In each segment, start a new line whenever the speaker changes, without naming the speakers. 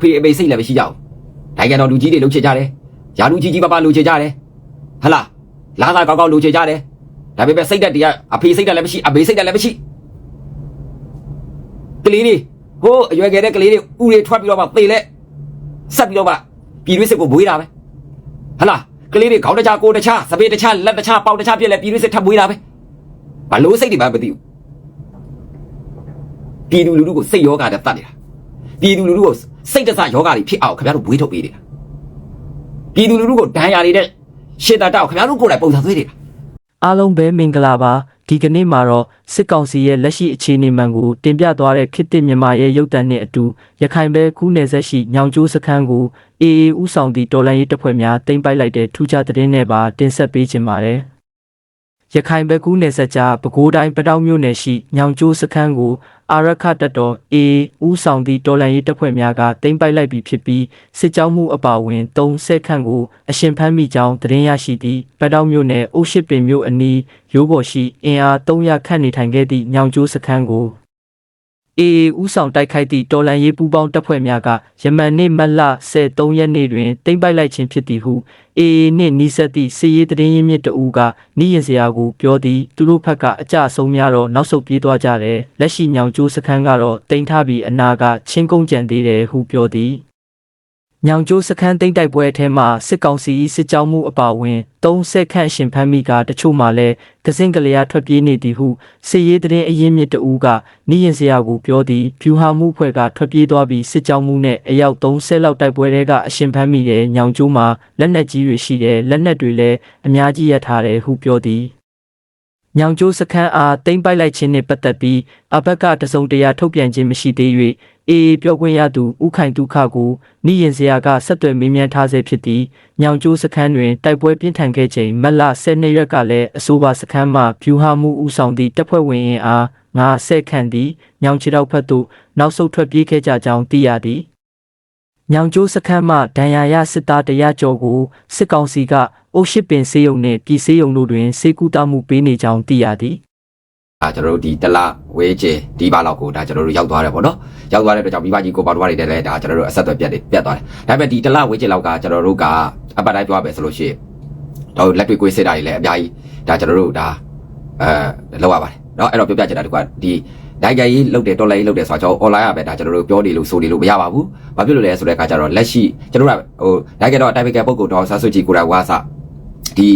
ဖေအမေစိတ်လည်းမရှိကြဘူးနိုင်ငံတော်လူကြီးတွေလှုပ်ချကြတယ်ယာလူကြီးကြီးပါပါလှုပ်ချကြတယ်ဟလာလာသာကောက်ကောက်လှုပ်ချကြတယ်ဒါပေမဲ့စိတ်သက်တည်းကအဖေစိတ်သက်လည်းမရှိအမေစိတ်သက်လည်းမရှိကလေးတွေဟိုးအရွယ်ငယ်တဲ့ကလေးတွေဥတွေထွက်ပြီးတော့မှသေလဲဆက်ပြီးတော့မှပြည်တွင်းစစ်ကိုမွေးတာပဲဟလာကလေးတွေခေါင်းတခြားကိုယ်တခြားစပင်းတခြားလက်တခြားပေါက်တခြားပြက်လဲပြည်တွင်းစစ်ထပ်မွေးတာပဲဘာလို့စိတ်တွေမှမသိဘူးပြည်သူလူထုကိုစိတ်ယောဂနဲ့တတ်နေတာပြည်သူလူထုကို စိတ်တဆယောဂတွေဖြစ်အောင်ခင်ဗျားတို့ဘွေးထုတ်ပေးနေတာပြည်သူလူထုကိုဒဏ်ရာတွေနဲ့ရှေ့တာတောက်ခင်ဗျားတို့ကိုယ်တိုင်ပုံစံသွေးနေတာ
အားလုံးပဲမင်္ဂလာပါဒီကနေ့မှာတော့စစ်ကောင်စီရဲ့လက်ရှိအခြေအနေမှန်ကိုတင်ပြသွားတဲ့ခေတ်သစ်မြန်မာရဲ့ရုပ်တံနဲ့အတူရခိုင်ဘဲကူးနယ်ဆက်ရှိညောင်ကျိုးစခန်းကိုအေအေဥဆောင်သည့်တော်လန်ရေးတပ်ဖွဲ့များတင်ပိုက်လိုက်တဲ့ထူးခြားသတင်းနဲ့ပါတင်ဆက်ပေးခြင်းပါတယ်ရခိုင်ဘဲကူးနယ်ဆက်ကြားပဲခူးတိုင်းပတောက်မြို့နယ်ရှိညောင်ကျိုးစခန်းကို အာရခတပ်တော်အေအေဥဆောင်သည့်တော်လန်ရေးတပ်ဖွဲ့များကတင်ပိုက်လိုက်ပြီးဖြစ်ပြီးစစ်ကြောင်းမှုအပါအဝင်၃ဆက်ခန့်ကိုအရှင်ဖမ်းမိကြောင်းသတင်းရရှိသည့်ပတောက်မြို့နယ်အိုရှိပင်မြို့အနီးရိုးပေါ်ရှိအင်အား300ခန့်နေထိုင်ခဲ့သည့်ညောင်ကျိုးစခန်းကို အေအေဥဆောင်တိုက်ခိုက်သည့်တော်လန်ရေးပူးပေါင်းတပ်ဖွဲ့များကယမန်နေ့မတ်လ13ရက်နေ့တွင်တင်ပိုက်လိုက်ခြင်းဖြစ်သည်ဟုအေအေနှင့်နီးစပ်သည့်စစ်ရေးတရင်ရင်းမြစ်တအူးကနီးရင်စရာကိုပြောသည်သူတို့ဘက်ကအကြအဆုံးများတော့နောက်ဆုတ်ပြေးသွားကြတယ်လက်ရှိညောင်ကျိုးစခန်းကတော့တင်ထားပြီးအနာကချင်းကုန်းကြံသေးတယ်ဟုပြောသည် ညောင်ကျိုးစခန်းသိမ်းတိုက်ပွဲအထဲမှာစစ်ကောင်စီ၏စစ်ကြောင်းမှုအပါအဝင်၃ဆက်ခန့်ရှင်ဖမ်းမိကတချို့မှလည်းကစင်ကလေးထွက်ပြေးနေသည်ဟုစစ်ရေးတရင်အရင်မြစ်တဦးကနီးရင်စရာကိုပြောသည်ဖြူဟာမှုဖွဲ့ကထွက်ပြေးသွားပြီးစစ်ကြောင်းမှုနဲ့အယောက်၃ဆက်လောက်တိုက်ပွဲတွေကအရှင်ဖမ်းမိတဲ့ညောင်ကျိုးမှာလက်နက်ကြီးတွေရှိတယ်လက်နက်တွေလည်းအများကြီးရထားတယ်ဟုပြောသည်ညောင်ကျိုးစခန်းအားတိမ့်ပိုက်လိုက်ခြင်းနှင့်ပတ်သက်ပြီးအဘက်ကတစုံတရာထုတ်ပြန်ခြင်းမရှိသေး၍ အေအေပြောခွင့်ရသူဥခိုင်ဒုက္ခကိုနိရင်စရာကဆက်သွယ်မေးမြန်းထားဆဲဖြစ်သည်ညောင်ကျိုးစခန်းတွင်တိုက်ပွဲပြင်းထန်ခဲ့ချိန်မတ်လ12ရက်ကလည်းအဆိုပါစခန်းမှဖြူဟာမှုဦးဆောင်သည့်တပ်ဖွဲ့ဝင်အင်အားငါဆက်ခန့်သည်ညောင်ချီတောက်ဖက်သို့နောက်ဆုတ်ထွက်ပြေးခဲ့ကြကြောင်းသိရသည်ညောင်ကျိုးစခန်းမှဒဏ်ရာရစစ်သားတရာကျော်ကိုစစ်ကောင်စီကအိုရှိပင်စေယုံနှင့်ပြည်စေယုံတို့တွင်စေကူတာမှုပေးနေကြောင်းသိရသည်
ဒါကျွန်တော်တို့ဒီတလဝဲကျဲဒီပါလောက်ကိုဒါကျွန်တော်တို့ရောက်သွားတယ်ပေါ့နော်ရောက်သွားတဲ့အတွက်ကြောင့်မိဘကြီးကိုပေါတော်တွေနဲ့လည်းဒါကျွန်တော်တို့အဆက်အသွယ်ပြတ်တယ်ပြတ်သွားတယ်ဒါပေမဲ့ဒီတလဝဲကျဲလောက်ကကျွန်တော်တို့ကအပတ်တိုင်းပြောရမယ်ဆိုလို့ရှိရင်တော့လက်တွေ့ကိုယ်စစ်တာတွေလည်းအများကြီးဒါကျွန်တော်တို့ဒါအဲလောက်ရပါတယ်နော်အဲ့တော့ပြောပြချင်တာတကွာဒီနိုင်ငံရေးလုပ်တယ်တော်လိုင်းလုပ်တယ်ဆိုတော့ကျွန်တော် online ရပဲဒါကျွန်တော်တို့ပြောနေလို့ဆိုနေလို့မရပါဘူးဘာဖြစ်လို့လဲဆိုတဲ့အခါကျတော့လက်ရှိကျွန်တော်တို့ကဟိုနိုင်ငံတော်အတိုင်ပင်ခံပုဂ္ဂိုလ်တော်ဆာဆွချီကိုယ်တိုင်ဝါစဒီ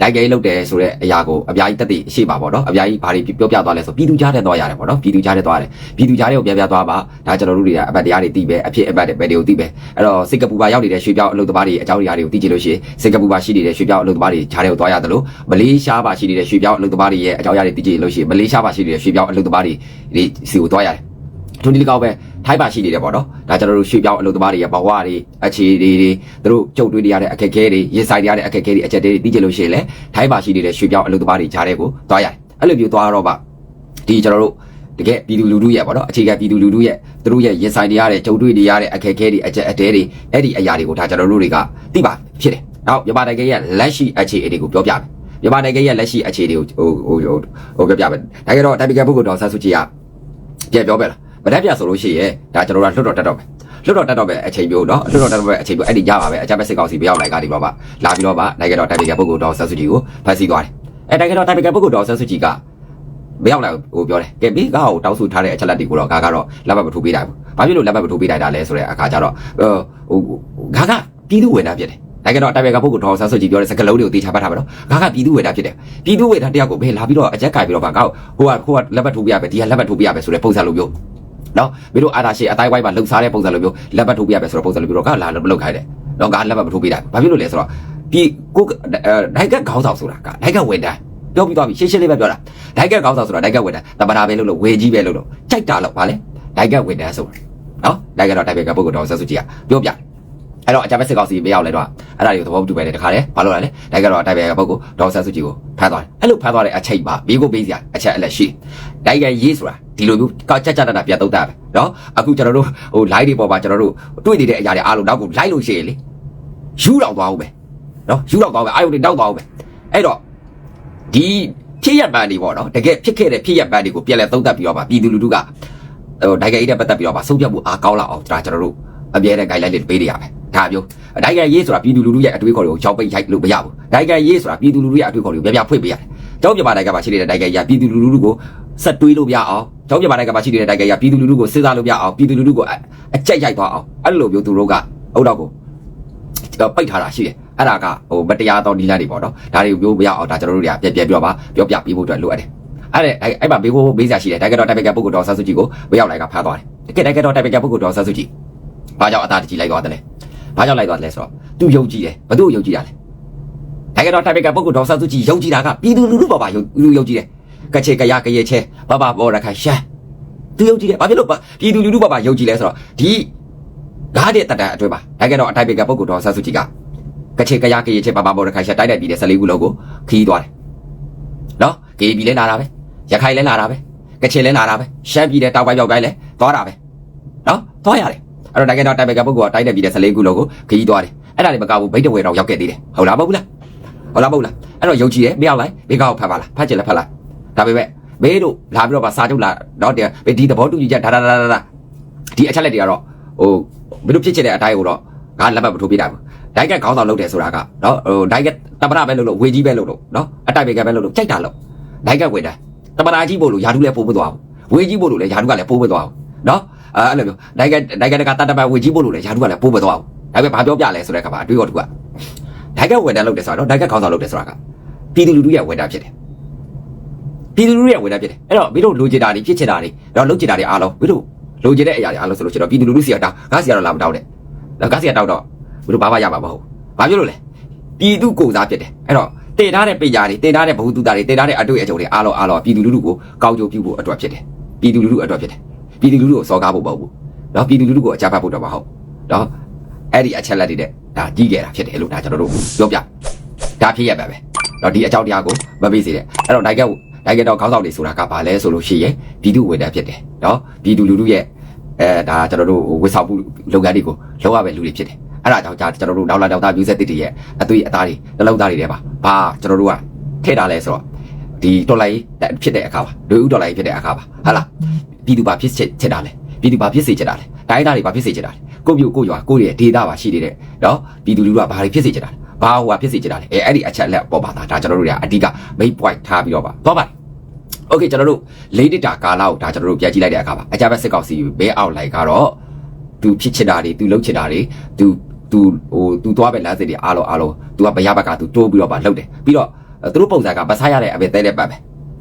နိုင်ငံရေးလုပ်တယ်ဆိုတဲ့အရာကိုအများကြီးတက်တည်ရှိပါပေါ့နော်အများကြီးဘာတွေပြောပြသွားလဲဆိုပြည်သူကြားတဲ့သွားရတယ်ပေါ့နော်ပြည်သူကြားတဲ့သွားတယ်ပြည်သူကြားတဲ့ကိုပြန်ပြသွားပါဒါကျွန်တော်တို့တွေကအပတ်တရားတွေသိပဲအဖြစ်အပတ်တွေပဲတွေကိုသိပဲအဲ့တော့စင်ကာပူမှာရောက်နေတဲ့ရွှေပြောင်းအလုပ်သမားတွေအကြောင်းအရာတွေကိုသိကြလို့ရှိရင်စင်ကာပူမှာရှိနေတဲ့ရွှေပြောင်းအလုပ်သမားတွေကြားတဲ့ကိုသွားရတယ်လို့မလေးရှားမှာရှိနေတဲ့ရွှေပြောင်းအလုပ်သမားတွေရဲ့အကြောင်းအရာတွေသိကြလို့ရှိရင်မလေးရှားမှာရှိနေတဲ့ရွှေပြောင်းအလုပ်သမားတွေဒီစီကိုသွားရတယ်ထုံဒီလကောက်ပဲ ထိုင်းပါရှိနေတယ်ပေါ့နော်ဒါကျွန်တော်တို့ရွှေပြောင်းအလုပ်သမားတွေရဲ့ဘဝတွေအခြေတွေတွေသူတို့ကြုံတွေ့နေရတဲ့အခက်အခဲတွေရင်ဆိုင်နေရတဲ့အခက်အခဲတွေအချက်တွေသိကြလို့ရှိရင်လည်းထိုင်းပါရှိနေတဲ့ရွှေပြောင်းအလုပ်သမားတွေကြားတဲ့ကိုသွားရတယ်အဲ့လိုမျိုးသွားတော့ပါဒီကျွန်တော်တို့တကယ်ပြည်သူလူထုရဲ့ပေါ့နော်အခြေခံပြည်သူလူထုရဲ့သူတို့ရဲ့ရင်ဆိုင်နေရတဲ့ကြုံတွေ့နေရတဲ့အခက်အခဲတွေအချက်အတဲတွေအဲ့ဒီအရာတွေကိုဒါကျွန်တော်တို့တွေကသိပါဖြစ်တယ်နောက်မြန်မာနိုင်ငံရဲ့လက်ရှိအခြေအနေတွေကိုပြောပြမယ်မြန်မာနိုင်ငံရဲ့လက်ရှိအခြေအနေကိုဟိုဟိုဟိုပြောပြမယ်ဒါကြတော့တိုင်ပီကပုဂ္ဂိုလ်တော်ဆတ်စုကြည်ကပြန်ပြောပြလား မတက်ပြဆိုလို့ရှိရင်ဒါကျွန်တော်တို့ကလွတ်တော်တက်တော့မယ်လွတ်တော်တက်တော့ပဲအချိန်ပြိုးနော်လွတ်တော်တက်တော့ပဲအချိန်ပြိုးအဲ့ဒီညပါပဲအကြမ်းဖက်စစ်ကောင်စီပြောင်းလိုက်ကားဒီတော့ပါလာပြီးတော့ပါနိုင်ငံတော်တိုင်ပင်ခံပုဂ္ဂိုလ်တော်ဆဆူကြီးကိုဖမ်းဆီးသွားတယ်အဲ့နိုင်ငံတော်တိုင်ပင်ခံပုဂ္ဂိုလ်တော်ဆဆူကြီးကမရောက်လာဟိုပြောတယ်ကဲပြီးကားကိုတောက်ဆူထားတဲ့အချက်လက်တွေကိုတော့ကားကတော့လက်ပတ်မထိုးပေးနိုင်ဘူးဘာဖြစ်လို့လက်ပတ်မထိုးပေးနိုင်တာလဲဆိုတဲ့အခါကျတော့ဟိုကားကပြည်သူဝန်ထမ်းဖြစ်တယ်နိုင်ငံတော်တိုင်ပင်ခံပုဂ္ဂိုလ်တော်ဆန်းစုကြည်ပြောတဲ့စကားလုံးတွေကိုသေချာဖတ်ထားပါတော့ငါကပြည်သူဝေတာဖြစ်တယ်ပြည်သူဝေတာတယောက်ကိုဘယ်လာပြီးတော့အကြက်ကင်ပြီးတော့ဗာကောက်ဟိုကဟိုကလက်ပတ်ထိုးပြရပဲဒီကလက်ပတ်ထိုးပြရပဲဆိုတဲ့ပုံစံလိုမျိုး နော်မင်းတို့အာသာရှိအတိုင်းဝိုင်းမှာလှုပ်ရှားတဲ့ပုံစံလိုမျိုးလက်ပတ်ထိုးပြရမယ်ဆိုတဲ့ပုံစံလိုမျိုးတော့ငါလာမလုပ်ခိုင်းတယ်တော့ငါလက်ပတ်မထိုးပြတာဘာဖြစ်လို့လဲဆိုတော့ပြည်ကိုနိုင်ငံခေါင်းဆောင်ဆိုတာကနိုင်ငံဝင်တိုင်းပြောပြီးသွားပြီရှင်းရှင်းလေးပဲပြောတာနိုင်ငံခေါင်းဆောင်ဆိုတာနိုင်ငံဝင်တိုင်းတမနာပဲလို့လို့ဝေကြီးပဲလို့လို့ကြိုက်တာလို့ဗာလဲနိုင်ငံဝင်တိုင်းဆိုတာနော်နိုင်ငံတော်တိုင်ပင်ကပုဂ္ဂိုလ်တော်ဆန်းစုကြည်ကပြောပြအဲ့တော့အကြမ်းဖက်စစ်ကောင်စီမရောက်လဲတော့အဲ့ဒါတွေကိုသဘောတူပဲတခါလေဘာလို့လဲလဲနိုင်ငံတော်အတိုင်းပဲပုဂ္ဂိုလ်ဒေါ်ဆန်းစုကြည်ကိုဖမ်းသွားတယ်အဲ့လိုဖမ်းသွားတဲ့အချိန်မှာမိကိုပေးစရာအချက်အလက်ရှိ နိုင်ငံရေးဆိုတာဒီလိုမျိုးကောက်ကြကြတတပြတ်သုံးတာပဲနော်အခုကျွန်တော်တို့ဟို live တွေပေါ်မှာကျွန်တော်တို့တွေ့နေတဲ့အရာတွေအားလုံးနောက်ကို live လို့ရှိရင်လေယူတော့သွားအောင်ပဲနော်ယူတော့သွားအောင်ပဲအာယုန်တွေတောက်သွားအောင်ပဲအဲ့တော့ဒီဖြစ်ရပန်းတွေပေါ့နော်တကယ်ဖြစ်ခဲ့တဲ့ဖြစ်ရပန်းတွေကိုပြန်လဲသုံးသပ်ပြီးတော့ပါပြည်သူလူထုကဟိုနိုင်ငံရေးနဲ့ပတ်သက်ပြီးတော့ပါဆုံးဖြတ်မှုအားကောင်းလာအောင်ဒါကျွန်တော်တို့အပြဲတဲ့ဂိုင်လိုက်လေးပေးနေရမယ်ဒါမျိုးအတိုင်းကရေးဆိုတာပြည်သူလူထုရဲ့အတွေးခေါ်တွေကိုကြောက်ပိတ်ရိုက်လို့မရဘူးဒိုင်ကရေးဆိုတာပြည်သူလူထုရဲ့အတွေးခေါ်တွေကိုပြပြဖွင့်ပေးရတယ်ကျောင်းပြပါတိုင်ကပါရှိနေတဲ့ဒိုင်ကရပြည်သူလူထုကို ဆက်တွေးလို့ပြအောင်ကျောင်းပြပါတိုင်ကပါရှိနေတဲ့ဒိုင်ကရပြည်သူလူထုကိုစဉ်းစားလို့ပြအောင်ပြည်သူလူထုကိုအကြက်ရိုက်သွားအောင်အဲ့လိုမျိုးသူတို့ကအုတ်တော့ကိုပိတ်ထားတာရှိတယ်အဲ့ဒါကဟိုမတရားသောနီလာတွေပေါ့နော်ဒါတွေကိုပြောပြအောင်ဒါကျွန်တော်တို့တွေကပြပြပြောပါပြောပြပေးဖို့အတွက်လိုအပ်တယ်အဲ့ဒါအဲ့မှာဘေးဖို့ဘေးစားရှိတယ်တိုင်ကတော့တိုင်ပကပုဂ္ဂိုလ်တော်ဆတ်စုကြည်ကိုဝေရောက်လိုက်ကဖားသွားတယ်တကယ်တိုင်ကတော့တိုင်ပကပုဂ္ဂိုလ်တော်ဆတ်စုကြည်ဘာကြောင့်အသာတကြီးလိုက်သွားတယ်လဲဘာကြောင့်လိုက်သွားတယ်လဲဆိုတော့သူယုံကြည်တယ်ဘသူ့ယုံကြည်တာလဲတိုင်ကတော့တိုင်ပကပုဂ္ဂိုလ်တော်ဆတ်စုကြည်ယုံကြည်တာကပြည်သူလူထုပေါ်မှာယုံယုံကြည်တယ် ကချေကရကရေချဲဘဘဘောရခရှာသူယုံကြည်တယ်ဘာဖြစ်လို့ပြည်သူလူထုပေါ်မှာယုံကြည်လဲဆိုတော့ဒီငါးတဲ့တတန်အတွဲပါတိုင်ကတော့တိုင်ပကပုဂ္ဂိုလ်တော်ဆတ်စုကြည်ကကချေကရကရေချဲဘဘဘောရခရှာတိုက်တဲ့ပြည်တဲ့14ခုလုံးကိုခီးသွားတယ်နော်ကေပြည်လဲလာတာပဲရခိုင်လဲလာတာပဲကချေလဲလာတာပဲရှမ်းပြည်လဲတောက်ပိုင်းပြောက်ပိုင်းလဲသွားတာပဲနော်သွားရတယ်အဲ့တော့တိုင်ကတော့တိုင်ပကပုဂ္ဂိုလ်ကတိုက်တဲ့ပြည်တဲ့14ခုလုံးကိုခီးသွားတယ်အဲ့ဒါတွေမကဘူးဘိတ်တဝဲတော့ရောက်ခဲ့သေးတယ်ဟုတ်လားမဟုတ်ဘူးလားဟုတ်လားမဟုတ်လားအဲ့တော့ယုံကြည်တယ်မရောက်လိုက်ဘေးကောက်ဖတ်ပါလားဖတ်ချင်လဲဖတ်လိုက် ဒါပေမဲ့ဘေးတို့လာပြီးတော့ပါစာချုပ်လာတော့ဒီသဘောတူညီချက်ဒါဒါဒါဒါဒီအချက်လက်တွေကတော့ဟိုဘယ်လိုဖြစ်ချင်တဲ့အတိုင်းကိုတော့ငါလက်မှတ်မထိုးပြတာဘူးဒိုက်ကခေါင်းဆောင်လုပ်တယ်ဆိုတာကနော်ဟိုဒိုက်ကတပရပဲလုပ်လို့ဝေကြီးပဲလုပ်လို့နော်အတိုက်ပဲကပဲလုပ်လို့ကြိုက်တာလို့ဒိုက်ကဝင်တယ်တပရကြီးပို့လို့ယာတုလည်းပို့မသွားဘူးဝေကြီးပို့လို့လည်းယာတုကလည်းပို့မသွားဘူးနော်အဲ့လိုမျိုးဒိုက်ကဒိုက်ကတတပဝေကြီးပို့လို့လည်းယာတုကလည်းပို့မသွားဘူးဒါပေမဲ့ဘာပြောပြလဲဆိုတဲ့အခါမှာအတွေးတော်သူကဒိုက်ကဝင်တယ်လုပ်တယ်ဆိုတော့ဒိုက်ကခေါင်းဆောင်လုပ်တယ်ဆိုတာကပြည်သူလူထုရဲ့ဝင်တာဖြစ်တယ် ပြည်သူလူထုရဲ့ဝင်တာဖြစ်တယ်အဲ့တော့မင်းတို့လိုချင်တာတွေဖြစ်ချင်တာတွေတော့လုပ်ချင်တာတွေအားလုံးမင်းတို့လိုချင်တဲ့အရာတွေအားလုံးဆိုလို့ရှိရင်တော့ပြည်သူလူထုစီကတောင်းငါစီကတော့လာမတောင်းနဲ့ငါစီကတောင်းတော့မင်းတို့ဘာမှရမှာမဟုတ်ဘာဖြစ်လို့လဲပြည်သူကိုစားဖြစ်တယ်အဲ့တော့တင်ထားတဲ့ပေညာတွေတင်ထားတဲ့ဘ ഹു တုတာတွေတင်ထားတဲ့အတွေ့အကြုံတွေအားလုံးအားလုံးပြည်သူလူထုကိုကောင်းကျိုးပြုဖို့အတွက်ဖြစ်တယ်ပြည်သူလူထုအတွက်ဖြစ်တယ်ပြည်သူလူထုကိုစော်ကားဖို့မဟုတ်ဘူးနော်ပြည်သူလူထုကိုအကြမ်းဖက်ဖို့တော့မဟုတ်နော်အဲ့ဒီအချက်လက်တွေတဲ့ဒါကြီးခဲ့တာဖြစ်တယ်လို့ဒါကျွန်တော်တို့ပြောပြဒါဖြစ်ရပါပဲနော်ဒီအကြောင်းတရားကိုမပေးစေတဲ့အဲ့တော့နိုင်က နိုင်ကတော့ခေါင်းဆောင်တွေဆိုတာကဘာလဲဆိုလို့ရှိရင်ပြည်သူဝန်ထမ်းဖြစ်တယ်နော်ပြည်သူလူထုရဲ့အဲဒါကျွန်တော်တို့ဝစ်ဆောင်မှုလုပ်ငန်းတွေကိုလုပ်ရမယ့်လူတွေဖြစ်တယ်အဲ့ဒါကြောင့်ကျွန်တော်တို့နောက်လာနောက်သားမျိုးဆက်တစ်တွေရဲ့အသွေးအသားတွေနှလုံးသားတွေထဲမှာဘာကျွန်တော်တို့ကထည့်ထားလဲဆိုတော့ဒီဒေါ်လာကြီးဖြစ်တဲ့အခါပါလူဦးဒေါ်လာကြီးဖြစ်တဲ့အခါပါဟာလားပြည်သူဘာဖြစ်ချက်ချက်တာလဲပြည်သူဘာဖြစ်စေချက်တာလဲတိုင်းသားတွေဘာဖြစ်စေချက်တာလဲကိုမျိုးကိုရွာကိုရဲ့ဒေတာပါရှိနေတဲ့နော်ပြည်သူလူထုကဘာတွေဖြစ်စေချက်တာလဲဘာဟိုဟာဖြစ်စေချက်တာလဲအဲအဲ့ဒီအချက်လက်ပေါ်ပါတာဒါကျွန်တော်တို့တွေကအဓိက main point ထားပြီးတော့ပါသွားပါတယ် โอเคကျွန်တော်တို့၄တစ်တာကာလကိုဒါကျွန်တော်တို့ပြန်ကြည့်လိုက်တဲ့အခါမှာအကြမ်းဖက်စစ်ကောင်စီဘဲအောက်လိုက်ကတော့သူဖြစ်ချင်တာတွေသူလုပ်ချင်တာတွေသူသူဟိုသူသွားပဲလမ်းစစ်တွေအားလုံးအားလုံးသူကဘရဘက်ကသူတိုးပြီးတော့ပါလှုပ်တယ်ပြီးတော့သူတို့ပုံစံကမဆားရတဲ့အပဲတဲတဲ့ပတ်ပဲ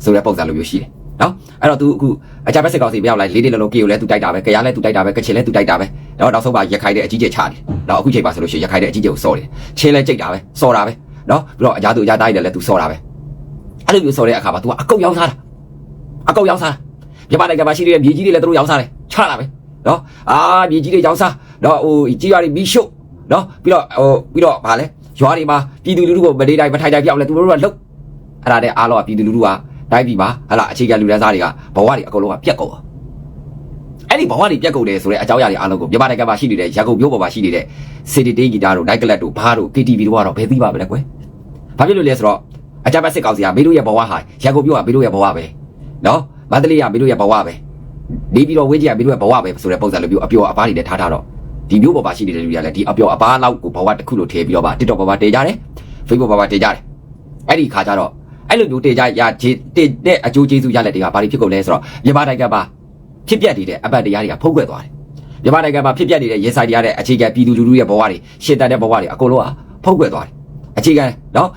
ဆိုတဲ့ပုံစံလိုမျိုးရှိတယ်နော်အဲ့တော့သူအခုအကြမ်းဖက်စစ်ကောင်စီဘဲအောက်လိုက်လေးလေးလုံးလုံးကေကိုလည်းသူတိုက်တာပဲကြရလည်းသူတိုက်တာပဲကချင်လည်းသူတိုက်တာပဲတော့နောက်ဆုံးပါရခိုင်တဲ့အကြီးကျယ်ချတယ်တော့အခုချိန်ပါဆိုလို့ရှိရင်ရခိုင်တဲ့အကြီးကျယ်ကိုစော်တယ်ချင်းလည်းကြိတ်တာပဲစော်တာပဲနော်ပြီးတော့အကြသူအကြသားတွေလည်းသူစော်တာပဲအဲ့လိုမျိုးစော်တဲ့အခါမှာ तू ကအကုတ်ရောက်စားတာ အကုတ်ရောက်စားမြန်မာနိုင်ငံမှာရှိနေတဲ့မြေကြီးတွေလည်းသူတို့ရောက်စားတယ်ချလာပဲနော်အာမြေကြီးတွေရောက်စားနော်ဟိုကြီးရွာတွေမီးရှို့နော်ပြီးတော့ဟိုပြီးတော့ဗာလဲရွာတွေမှာပြည်သူလူထုကိုမနေတိုင်းမထိုင်တိုင်းပြောက်လဲသူတို့ကလှုပ်အဲ့ဒါတဲ့အားလုံးကပြည်သူလူထုကတိုင်းပြည်မှာဟလာအခြေခံလူတန်းစားတွေကဘဝတွေအကုန်လုံးကပြက်ကုန်အဲ့ဒီဘဝတွေပြက်ကုန်တယ်ဆိုတဲ့အကြောင်းအရာတွေအားလုံးကိုမြန်မာနိုင်ငံမှာရှိနေတဲ့ရန်ကုန်မြို့ပေါ်မှာရှိနေတဲ့စီတီတေးဂီတာတို့နိုင်ကလပ်တို့ဘားတို့ KTV တို့ကတော့ဘယ်သိပါမလဲကွယ်ဘာဖြစ်လို့လဲဆိုတော့အကြမ်းဖက်စစ်ကောင်စီကမင်းတို့ရဲ့ဘဝဟာရန်ကုန်မြို့ကမင်းတို့ရဲ့ဘဝပဲ နော်မန္တလေးကမင်းတို့ရဲ့ဘဝပဲနေပြည်တော်ဝင်းကြီးကမင်းတို့ရဲ့ဘဝပဲဆိုတဲ့ပုံစံလိုမျိုးအပျော်အပါးတွေနဲ့ထားထားတော့ဒီမျိုးပေါ်မှာရှိနေတဲ့လူတွေကလည်းဒီအပျော်အပါးလောက်ကိုဘဝတစ်ခုလိုထည့်ပြီးတော့ပါ TikTok ပေါ်မှာတင်ကြတယ် Facebook ပေါ်မှာတင်ကြတယ်အဲ့ဒီခါကျတော့အဲ့လိုမျိုးတင်ကြရတင်တဲ့အကျိုးကျေးဇူးရလက်တွေကဘာတွေဖြစ်ကုန်လဲဆိုတော့မြန်မာနိုင်ငံမှာဖြစ်ပျက်နေတဲ့အပတ်တရားတွေကဖုံးကွယ်သွားတယ်မြန်မာနိုင်ငံမှာဖြစ်ပျက်နေတဲ့ရေဆိုင်တရားတဲ့အခြေခံပြည်သူလူထုရဲ့ဘဝတွေရှင်းတတ်တဲ့ဘဝတွေအကုန်လုံးကဖုံးကွယ်သွားတယ်အခြေခံနော်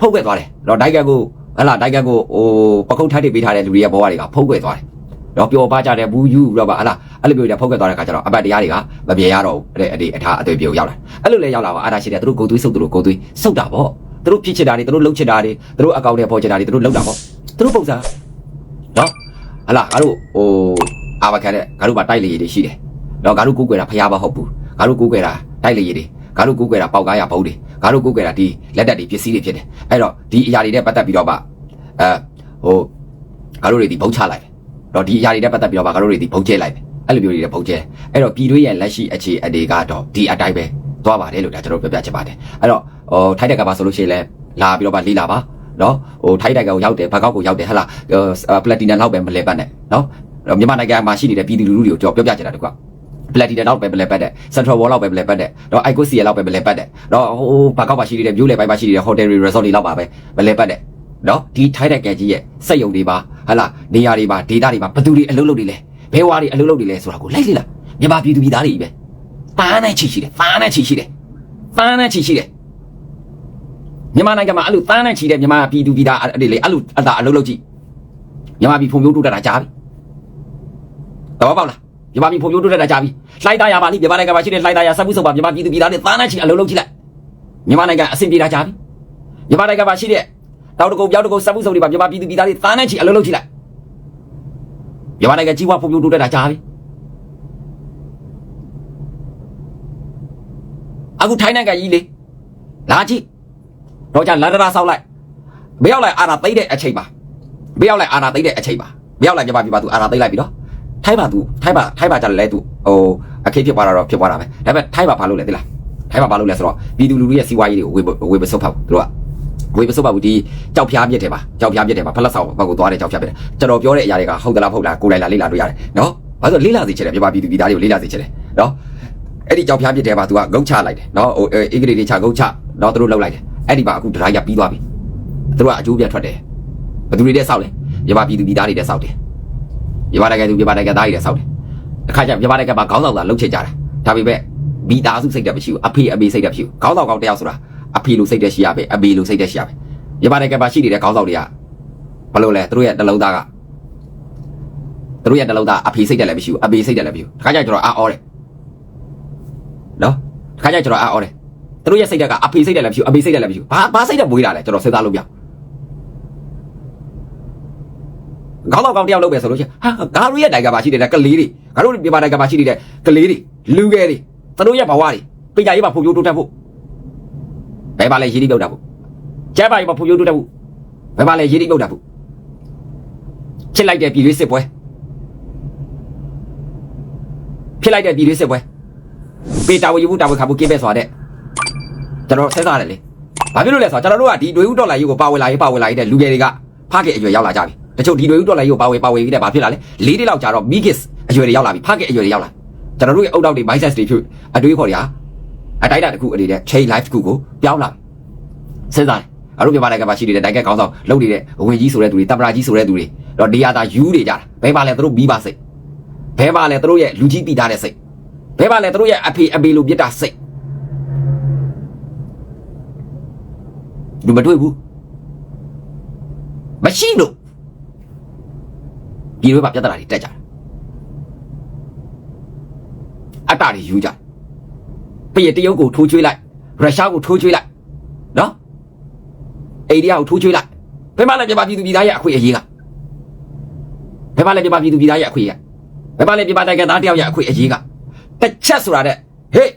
ဖုံးကွယ်သွားတယ်တော့နိုင်ငံကို ဟလာနိုင်ငံကိုဟိုပကုတ်ထပ်တွေပေးထားတဲ့လူတွေရဲ့ဘဝတွေကဖုံးကွယ်သွားတယ်တော့ပျော်ပါကြတဲ့ဘူးယူတော့ပါဟလာအဲ့လိုမျိုးတွေဖုံးကွယ်သွားတဲ့ခါကျတော့အပတ်တရားတွေကမပြေရတော့ဘူးအဲ့ဒီအထားအသွေးပြေရောက်လာအဲ့လိုလဲရောက်လာပါအားဒါရှိတယ်သူတို့ကိုသွေးစုပ်သူတို့ကိုသွေးစုပ်တာပေါ့သူတို့ဖြစ်ချင်တာတွေသူတို့လုပ်ချင်တာတွေသူတို့အကောင့်တွေပေါ်ချင်တာတွေသူတို့လုပ်တာပေါ့သူတို့ပုံစံနော်ဟလာငါတို့ဟိုအာဘခံတဲ့ငါတို့မှာတိုက်လေရည်တွေရှိတယ်နော်ငါတို့ကိုးကွယ်တာဖျားမဟုတ်ဘူးငါတို့ကိုးကွယ်တာတိုက်လေရည်တွေ ငါတို့ကိုးကွယ်တာပေါက်ကားရဘုံတွေငါတို့ကိုးကွယ်တာဒီလက်တက်တွေပစ္စည်းတွေဖြစ်တယ်အဲ့တော့ဒီအရာတွေနဲ့ပတ်သက်ပြီးတော့မှအဲဟိုငါတို့တွေဒီဘုံချလိုက်တယ်တော့ဒီအရာတွေနဲ့ပတ်သက်ပြီးတော့မှငါတို့တွေဒီဘုံကျဲလိုက်တယ်အဲ့လိုမျိုးတွေနဲ့ဘုံကျဲအဲ့တော့ပြည်တွင်းရဲ့လက်ရှိအခြေအနေကတော့ဒီအတိုင်းပဲသွားပါတယ်လို့ဒါကျွန်တော်ပြောပြချင်ပါတယ်အဲ့တော့ဟိုထိုက်တဲ့ကပါဆိုလို့ရှိရင်လည်းလာပြီးတော့မှလေးလာပါနော်ဟိုထိုက်တဲ့ကကိုရောက်တယ်ဘကောက်ကိုရောက်တယ်ဟဟလာပလက်တီနမ်လောက်ပဲမလဲပတ်နဲ့နော်မြန်မာနိုင်ငံမှာရှိနေတဲ့ပြည်သူလူထုတွေကိုကြော်ပြောပြချင်တာတကွာ platinum တော့ပဲဘလဲပတ်တယ် central wall တော့ပဲဘလဲပတ်တယ်တော့ icosia လောက်ပဲဘလဲပတ်တယ်တော့ဟိုဘာကောက်ပါရှိနေတဲ့မြို့လေပိုင်းပါရှိနေတဲ့ hotel resort တွေလောက်ပါပဲဘလဲပတ်တယ်နော်ဒီ Thai တဲ့ကဲကြီးရဲ့စက်ယုံတွေပါဟလာနေရာတွေပါဒေတာတွေပါဘသူတွေအလုပ်လုပ်တွေလဲဘဲဝါတွေအလုပ်လုပ်တွေလဲဆိုတာကိုလိုက်လေလားမြန်မာပြည်သူပြည်သားတွေကြီးပဲပန်းနဲ့ချီရှိတယ်ပန်းနဲ့ချီရှိတယ်ပန်းနဲ့ချီရှိတယ်မြန်မာနိုင်ငံမှာအဲ့လိုပန်းနဲ့ချီတဲ့မြန်မာပြည်သူပြည်သားအဲ့ဒီလေအဲ့လိုအသာအလုပ်လုပ်ကြည့်မြန်မာပြည်ဖွံ့ဖြိုးတိုးတက်တာကြားပြီတော့ပေါ့လား မြန်မာပြည်ဖွံ့ဖြိုးတိုးတက်တာကြားပြီလှိုက်သားရပါလိမြန်မာနိုင်ငံမှာရှိတဲ့လှိုက်သားရစက်မှုစုပ်ပါမြန်မာပြည်သူပြည်သားတွေပန်းနဲ့ချီအလုပ်လုပ်ကြည့်လိုက်မြန်မာနိုင်ငံအဆင်ပြေတာကြားပြီမြန်မာနိုင်ငံမှာရှိတဲ့တောက်တကုံပြောက်တကုံစက်မှုစုပ်တွေပါမြန်မာပြည်သူပြည်သားတွေပန်းနဲ့ချီအလုပ်လုပ်ကြည့်လိုက်မြန်မာနိုင်ငံကြီးပွားဖွံ့ဖြိုးတိုးတက်တာကြားပြီအခုထိုင်းနိုင်ငံကြီးလေလာကြည့်တော့ကြလန်ဒရာဆောက်လိုက်မရောက်လိုက်အာနာသိမ့်တဲ့အချိန်ပါမရောက်လိုက်အာနာသိမ့်တဲ့အချိန်ပါမရောက်လိုက်မြန်မာပြည်ပါသူအာနာသိမ့်လိုက်ပြီနော် ထိုင်းပါသူထိုင်းပါထိုင်းပါကြလဲသူဟိုအခက်ဖြစ်သွားတာတော့ဖြစ်သွားတာပဲဒါပေမဲ့ထိုင်းပါဘာလို့လဲသိလားထိုင်းပါဘာလို့လဲဆိုတော့ပြည်သူလူထုရဲ့စီးပွားရေးတွေကိုဝေဝေမစုပ်ဖောက်သူတို့ကဝေမစုပ်ဖောက်ဘူးဒီကြောက်ဖျားပြစ်တယ်ပါကြောက်ဖျားပြစ်တယ်ပါဖလက်ဆောင်ဘက်ကိုသွားတယ်ကြောက်ဖျားပြစ်တယ်ကျွန်တော်ပြောတဲ့အရာတွေကဟုတ်သလားဟုတ်လားကိုယ်တိုင်လာလေ့လာတွေ့ရတယ်နော်ဘာလို့လေ့လာစေချင်တယ်မြန်မာပြည်သူပြည်သားတွေကိုလေ့လာစေချင်တယ်နော်အဲ့ဒီကြောက်ဖျားပြစ်တယ်ပါသူကဂုတ်ချလိုက်တယ်နော်ဟိုအင်္ဂလိပ်တွေချဂုတ်ချနော်သူတို့လောက်လိုက်တယ်အဲ့ဒီပါအခုဒရာရပြီးသွားပြီသူတို့ကအကျိုးပြတ်ထွက်တယ်ဘယ်သူတွေတဲ့စောက်လဲမြန်မာပြည်သူပြည်သားတွေတဲ့စောက်တယ် မြန်မာနိုင်ငံသူမြန်မာနိုင်ငံသားတွေတဲ့စောက်တယ်တစ်ခါကျမြန်မာနိုင်ငံမှာခေါင်းဆောင်ကလှုပ်ချင်ကြတာဒါပေမဲ့မိသားစုစိတ်တက်မရှိဘူးအဖေအမေစိတ်တက်မရှိဘူးခေါင်းဆောင်ကောင်တယောက်ဆိုတာအဖေလိုစိတ်တက်ရှိရပဲအမေလိုစိတ်တက်ရှိရပဲမြန်မာနိုင်ငံမှာရှိနေတဲ့ခေါင်းဆောင်တွေကဘယ်လိုလဲသူတို့ရဲ့နှလုံးသားကသူတို့ရဲ့နှလုံးသားအဖေစိတ်တက်လည်းမရှိဘူးအမေစိတ်တက်လည်းမရှိဘူးတစ်ခါကျကျွန်တော်အာအော်တယ်နော်တစ်ခါကျကျွန်တော်အာအော်တယ်သူတို့ရဲ့စိတ်တက်ကအဖေစိတ်တက်လည်းမရှိဘူးအမေစိတ်တက်လည်းမရှိဘူးဘာဘာစိတ်တက်မွေးတာလဲကျွန်တော်စဉ်းစားလို့ပြ ခေါင်းဆောင်ကောင်တယောက်လုပ်ပဲဆိုလို့ရှိရင်ဟာငါတို့ရဲ့နိုင်ငံမှာရှိနေတဲ့ကလေးတွေငါတို့မြန်မာနိုင်ငံမှာရှိနေတဲ့ကလေးတွေလူငယ်တွေသူတို့ရဲ့ဘဝတွေပိကြရေးမှာဖွံ့ဖြိုးတိုးတက်ဖို့ဘယ်ပါလဲရည်ရည်ပြုတ်တာဖို့ကျဲပါရေးမှာဖွံ့ဖြိုးတိုးတက်ဖို့ဘယ်ပါလဲရည်ရည်ပြုတ်တာဖို့ချစ်လိုက်တဲ့ပြည်လေးစစ်ပွဲဖြစ်လိုက်တဲ့ပြည်လေးစစ်ပွဲပေတာဝယူမှုတာဝခါမှုကင်းပဲဆိုတာတဲ့ကျွန်တော်ဆက်စားတယ်လေဘာဖြစ်လို့လဲဆိုတော့ကျွန်တော်တို့ကဒီတွေဥတော်လာရေးကိုပါဝင်လာရေးပါဝင်လာရေးတဲ့လူငယ်တွေကဖခင်အရွယ်ရောက်လာကြပြီ တချို့ဒီတွေဥတော်လာရေးကိုပါဝင်ပါဝင်ပြီးတဲ့ဘာဖြစ်လာလဲလေးနှစ်လောက်ကြာတော့မိဂစ်အရွယ်တွေရောက်လာပြီဖခင်အရွယ်တွေရောက်လာကျွန်တော်တို့ရဲ့အုတ်တောက်တွေ mindset တွေဖြစ်အတွေးခေါ်တွေဟာအတိုင်းအတာတစ်ခုအနေနဲ့ change life တစ်ခုကိုပြောင်းလာစဉ်းစားတယ်အရုပ်မြန်မာနိုင်ငံမှာရှိနေတဲ့နိုင်ငံကောင်းဆောင်လုပ်နေတဲ့ဝင်ကြီးဆိုတဲ့သူတွေတပရာကြီးဆိုတဲ့သူတွေတော့နေရာသာယူနေကြတာဘယ်ပါလဲသူတို့မိပါစိတ်ဘယ်ပါလဲသူတို့ရဲ့လူကြီးတည်ထားတဲ့စိတ်ဘယ်ပါလဲသူတို့ရဲ့အဖေအမေလိုပြစ်တာစိတ်လူမတွေ့ဘူးမရှိလို့ ဒီလိုပါပြဿနာတွေတက်ကြတယ်အတ္တတွေယူကြတယ်ပြည့်တရုတ်ကိုထိုးချွေးလိုက်ရုရှားကိုထိုးချွေးလိုက်နော်အိန္ဒိယကိုထိုးချွေးလိုက်ဘယ်မှလည်းမြန်မာပြည်သူပြည်သားရဲ့အခွင့်အရေးကဘယ်မှလည်းမြန်မာပြည်သူပြည်သားရဲ့အခွင့်အရေးကဘယ်မှလည်းမြန်မာနိုင်ငံသားတယောက်ရဲ့အခွင့်အရေးကတစ်ချက်ဆိုတာတဲ့ဟေး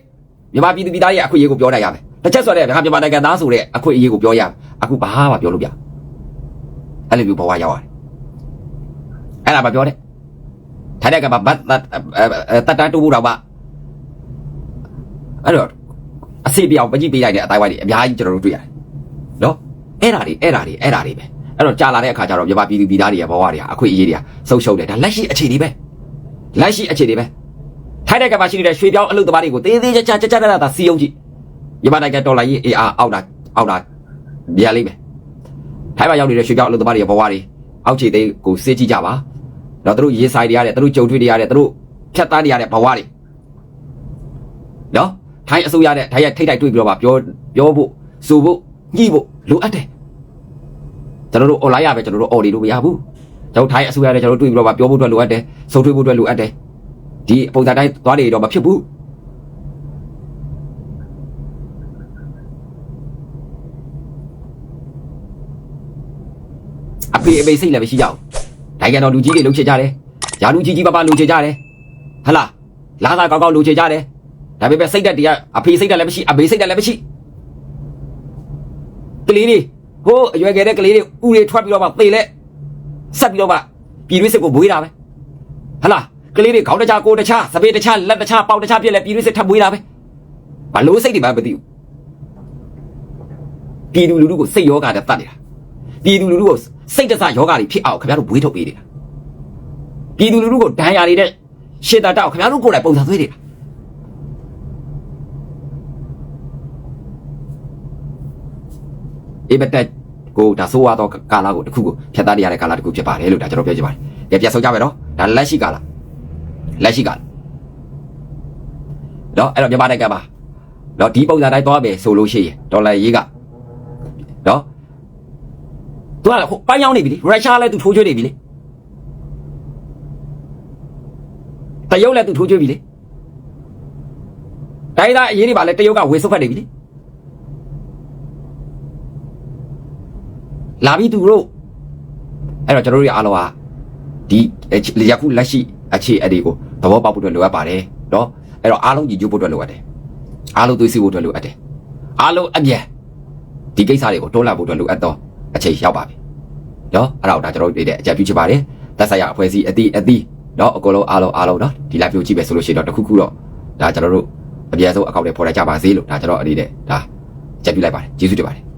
မြန်မာပြည်သူပြည်သားရဲ့အခွင့်အရေးကိုပြောနိုင်ရမယ်တစ်ချက်ဆိုတဲ့မြန်မာမြန်မာနိုင်ငံသားဆိုတဲ့အခွင့်အရေးကိုပြောရမယ်အခုဘာမှပြောလို့ပြအဲ့လိုမျိုးဘဝရောက်ရတယ် အဲ့ဒါမပြောနဲ့ထိုင်တဲ့ကမှာဘတ်တတ်တတ်တူဘူးတော့ပါအဲ့တော့အစီပြောင်ပကြည့်ပေးလိုက်တဲ့အတိုင်းဝိုင်းတွေအများကြီးကျွန်တော်တို့တွေ့ရတယ်နော်အဲ့ဒါတွေအဲ့ဒါတွေအဲ့ဒါတွေပဲအဲ့တော့ကြာလာတဲ့အခါကျတော့မြန်မာပြည်သူပြည်သားတွေရဲ့ဘဝတွေဟာအခွင့်အရေးတွေဟာဆုံးရှုံးတယ်ဒါလက်ရှိအခြေအနေပဲလက်ရှိအခြေအနေပဲထိုင်တဲ့ကမှာရှိနေတဲ့ရွှေပြောင်းအလုပ်သမားတွေကိုသေးသေးချာချာကြကြတတစီယုံကြည့်မြန်မာနိုင်ငံဒေါ်လာကြီးအေးအားအောက်တာအောက်တာမြားလိမ့်မယ်ထိုင်မှာရောက်နေတဲ့ရွှေပြောင်းအလုပ်သမားတွေရဲ့ဘဝတွေအောက်ခြေသေးကိုစေးကြည့်ကြပါ တော့သူတို့ရေးဆိုင်တွေရတဲ့သူတို့ကြုံတွေ့တွေရတဲ့သူတို့ဖြတ်သားတွေရတဲ့ဘဝတွေနော်ထိုင်းအစိုးရနဲ့ထိုင်းရဲ့ထိတ်တိုက်တွေ့ပြီးတော့ပါပြောပြောဖို့ဆိုဖို့ညှိဖို့လိုအပ်တယ်ကျွန်တော်တို့ online ရပဲကျွန်တော်တို့ order လို့မရဘူးကျွန်တော်ထိုင်းအစိုးရနဲ့ကျွန်တော်တို့တွေ့ပြီးတော့ပါပြောဖို့အတွက်လိုအပ်တယ်ဆုံးထွေးဖို့အတွက်လိုအပ်တယ်ဒီပုံစံတိုင်းသွားနေတော့မဖြစ်ဘူးအဖေအမေစိတ်လည်းမရှိကြဘူး နိုင်ငံတော်လူကြီးတွေလှုပ်ချကြတယ်ယာလူကြီးကြီးပါပါလှုပ်ချကြတယ်ဟဟလားလာသာကောက်ကောက်လှုပ်ချကြတယ်ဒါပေမဲ့စိတ်တက်တည်းကအဖေစိတ်တက်လည်းမရှိအမေစိတ်တက်လည်းမရှိကလေးတွေဟိုးအရွယ်ငယ်တဲ့ကလေးတွေဥတွေထွက်ပြီးတော့မှသေလဲဆက်ပြီးတော့မှပြည်တွင်းစစ်ကိုမွေးတာပဲဟလားကလေးတွေခေါင်းတခြားကိုယ်တခြားစပင်းတခြားလက်တခြားပေါင်တခြားပြက်လဲပြည်တွင်းစစ်ထပ်မွေးတာပဲဘာလို့စိတ်တွေမှမသိဘူးပြည်သူလူထုကိုစိတ်ယောဂါနဲ့တတ်နေတာပြည်သူလူထုကို စိတ်တဆယောဂါတွေဖြစ်အောင်ခင်ဗျားတို့ဝေးထုတ်ပေးနေတာပြည်သူလူထုကိုဒဏ်ရာတွေတဲ့ရှေ့တာတောက်ခင်ဗျားတို့ကိုယ်တိုင်ပုံစံသွေးနေတာအေးဘတက်ကိုဒါဆိုရတော့ကာလာကိုတခုကိုဖြတ်သားရတဲ့ကာလာတခုဖြစ်ပါတယ်လို့ဒါကျွန်တော်ပြောချင်ပါတယ်ပြပြဆုံးကြပါတော့ဒါလက်ရှိကာလာလက်ရှိကာလာနော်အဲ့တော့မြန်မာနိုင်ငံမှာနော်ဒီပုံစံတိုင်းသွားမယ်ဆိုလို့ရှိရင်ဒေါ်လာရေးကနော် သူကဟိုပန်းရောက်နေပြီလေရုရှားလည်းသူထိုးချွေးနေပြီလေတရုတ်လည်းသူထိုးချွေးပြီလေတိုင်းသားအရေးတွေပါလေတရုတ်ကဝေစုပ်ဖက်နေပြီလေလာပြီသူတို့အဲ့တော့ကျွန်တော်တို့ရအားလုံးကဒီယခုလက်ရှိအခြေအဒီကိုသဘောပေါက်ဖို့အတွက်လိုအပ်ပါတယ်နော်အဲ့တော့အားလုံးကြည့်ကြဖို့အတွက်လိုအပ်တယ်အားလုံးသွေးစည်းဖို့အတွက်လိုအပ်တယ်အားလုံးအမြန်ဒီကိစ္စတွေကိုတွန်းလှန်ဖို့အတွက်လိုအပ်တော့ အချိန်ရောက်ပါပြီနော်အဲ့တော့ဒါကျွန်တော်တို့အကြံပြုချင်ပါတယ်သက်ဆိုင်ရာအဖွဲ့အစည်းအသီးအသီးနော်အကုန်လုံးအားလုံးအားလုံးနော်ဒီ live ကိုကြည့်ပဲဆိုလို့ရှိရင်တော့တစ်ခုခုတော့ဒါကျွန်တော်တို့အပြည့်အစုံအကောင့်တွေပေါ်လိုက်ကြပါစေလို့ဒါကျွန်တော်အနေနဲ့ဒါအကြံပြုလိုက်ပါတယ်ကျေးဇူးတင်ပါတယ်